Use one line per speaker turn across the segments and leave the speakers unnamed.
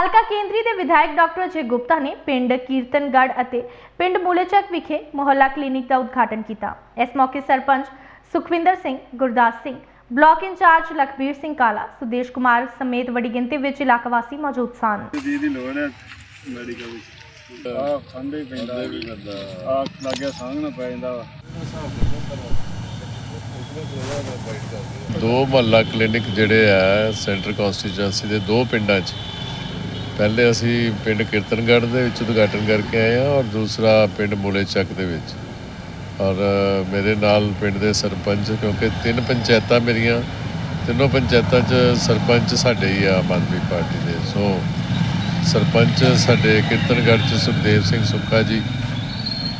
ਹਲਕਾ ਕੇਂਦਰੀ ਦੇ ਵਿਧਾਇਕ ਡਾਕਟਰ ਅਜੇ ਗੁਪਤਾ ਨੇ ਪਿੰਡ ਕੀਰਤਨਗੜ੍ਹ ਅਤੇ ਪਿੰਡ ਮੂਲੇਚੱਕ ਵਿਖੇ ਮੁਹੱਲਾ ਕਲੀਨਿਕ ਦਾ ਉਦਘਾਟਨ ਕੀਤਾ। ਇਸ ਮੌਕੇ ਸਰਪੰਚ ਸੁਖਵਿੰਦਰ ਸਿੰਘ ਗੁਰਦਾਸ ਸਿੰਘ ਬਲਾਕ ਇੰਚਾਰਜ ਲਖਬੀਰ ਸਿੰਘ ਕਾਲਾ ਸੁਦੇਸ਼ ਕੁਮਾਰ ਸਮੇਤ ਵੱਡੀ ਗਿਣਤੀ ਵਿੱਚ ਇਲਾਕਾ ਵਾਸੀ ਮੌਜੂਦ ਸਨ।
ਜੀ ਦੀ ਲੋੜ ਹੈ ਮੈਡੀਕਲ ਵਿੱਚ ਆ ਖੰਡੇ ਪੈਂਦਾ ਵੀ ਆ ਲੱਗਿਆ ਸਾਂਘਣਾ ਪੈ ਜਾਂਦਾ ਵਾ।
ਦੋ ਮਹੱਲਾ ਕਲੀਨਿਕ ਜਿਹੜੇ ਆ ਸੈਂਟਰ ਕਨਸਟੀਚੁਐਂਸੀ ਦੇ ਦੋ ਪਿੰਡਾਂ 'ਚ। ਪਹਿਲੇ ਅਸੀਂ ਪਿੰਡ ਕੀਰਤਨਗੜ੍ਹ ਦੇ ਵਿੱਚ ਉਦਘਾਟਨ ਕਰਕੇ ਆਏ ਹਾਂ ਔਰ ਦੂਸਰਾ ਪਿੰਡ ਮੂਲੇ ਚੱਕ ਦੇ ਵਿੱਚ। ਔਰ ਮੇਰੇ ਨਾਲ ਪਿੰਡ ਦੇ ਸਰਪੰਚ, ਕਿਉਂਕਿ ਤਿੰਨ ਪੰਚਾਇਤਾਂ ਮੇਰੀਆਂ, ਤਿੰਨੋਂ ਪੰਚਾਇਤਾਂ 'ਚ ਸਰਪੰਚ ਸਾਡੇ ਹੀ ਆ ਆਮ ਆਦਮੀ ਪਾਰਟੀ ਦੇ। ਸੋ ਸਰਪੰਚ ਸਾਡੇ ਕੀਰਤਨਗੜ੍ਹ 'ਚ ਸੁਖਦੇਵ ਸਿੰਘ ਸੁੱਖਾ ਜੀ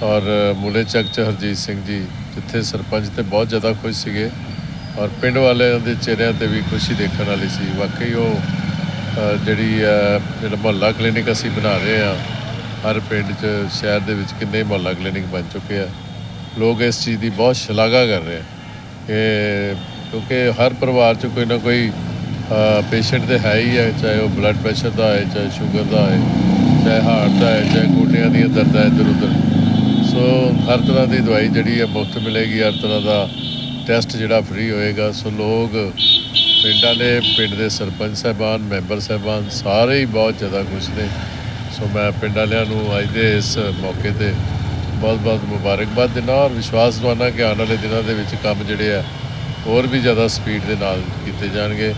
ਔਰ ਮੂਲੇ ਚੱਕ 'ਚ ਹਰਜੀਤ ਸਿੰਘ ਜੀ, ਜਿੱਥੇ ਸਰਪੰਚ ਤੇ ਬਹੁਤ ਜ਼ਿਆਦਾ ਖੁਸ਼ ਸੀਗੇ। ਔਰ ਪਿੰਡ ਵਾਲਿਆਂ ਦੇ ਚਿਹਰਿਆਂ ਤੇ ਵੀ ਖੁਸ਼ੀ ਦੇਖਣ ਵਾਲੀ ਸੀ। ਵਾਕਈ ਉਹ ਜਿਹੜੀ ਅ, ਜਿਹੜਾ ਮੁਹੱਲਾ ਕਲੀਨਿਕ ਅਸੀਂ ਬਣਾ ਰਹੇ ਆ ਹਰ ਪਿੰਡ 'ਚ ਸ਼ਹਿਰ ਦੇ ਵਿੱਚ ਕਿੰਨੇ ਮੁਹੱਲਾ ਕਲੀਨਿਕ ਬਣ ਚੁੱਕੇ ਆ। ਲੋਕ ਇਸ ਚੀਜ਼ ਦੀ ਬਹੁਤ ਸ਼ਲਾਘਾ ਕਰ ਰਹੇ ਆ। ਕਿ ਕਿਉਂਕਿ ਹਰ ਪਰਿਵਾਰ 'ਚ ਕੋਈ ਨਾ ਕੋਈ ਪੇਸ਼ੈਂਟ ਤੇ ਹੈ ਹੀ ਹੈ ਚਾਹੇ ਉਹ ਬਲੱਡ ਪ੍ਰੈਸ਼ਰ ਦਾ ਹੈ ਚਾਹੇ ਸ਼ੂਗਰ ਦਾ ਹੈ ਚਾਹੇ ਹਾਰਟ ਦਾ ਹੈ ਚਾਹੇ ਗੋਡਿਆਂ ਦੀਆਂ ਦਰਦਾਂ ਇੱਧਰ ਉੱਧਰ। ਸੋ ਹਰ ਤਰ੍ਹਾਂ ਦੀ ਦਵਾਈ ਜਿਹੜੀ ਹੈ ਮੁਫਤ ਮਿਲੇਗੀ ਹਰ ਤਰ੍ਹਾਂ ਦਾ ਟੈਸਟ ਜਿਹੜਾ ਫ੍ਰੀ ਹੋਏਗਾ। ਸੋ ਲੋਕ ਪਿੰਡਾਂ ਦੇ ਪਿੰਡ ਦੇ ਸਰਪੰਚ ਸਾਹਿਬਾਨ, ਮੈਂਬਰ ਸਾਹਿਬਾਨ ਸਾਰੇ ਹੀ ਬਹੁਤ ਜ਼ਿਆਦਾ ਖੁਸ਼ ਨੇ। ਸੋ ਮੈਂ ਪਿੰਡ ਵਾਲਿਆਂ ਨੂੰ ਅੱਜ ਦੇ ਇਸ ਮੌਕੇ ਤੇ ਬਹੁਤ ਬਹੁਤ ਮੁਬਾਰਕਬਾਦ ਦਿੰਦਾ ਔਰ ਵਿਸ਼ਵਾਸ ਦਵਾਨਾ ਕਿ ਆਉਣ ਵਾਲੇ ਦਿਨਾਂ ਦੇ ਵਿੱਚ ਕੰਮ ਜਿਹੜੇ ਆ ਹੋਰ ਵੀ ਜ਼ਿਆਦਾ ਸਪੀਡ ਦੇ ਨਾਲ ਕੀਤੇ ਜਾਣਗੇ।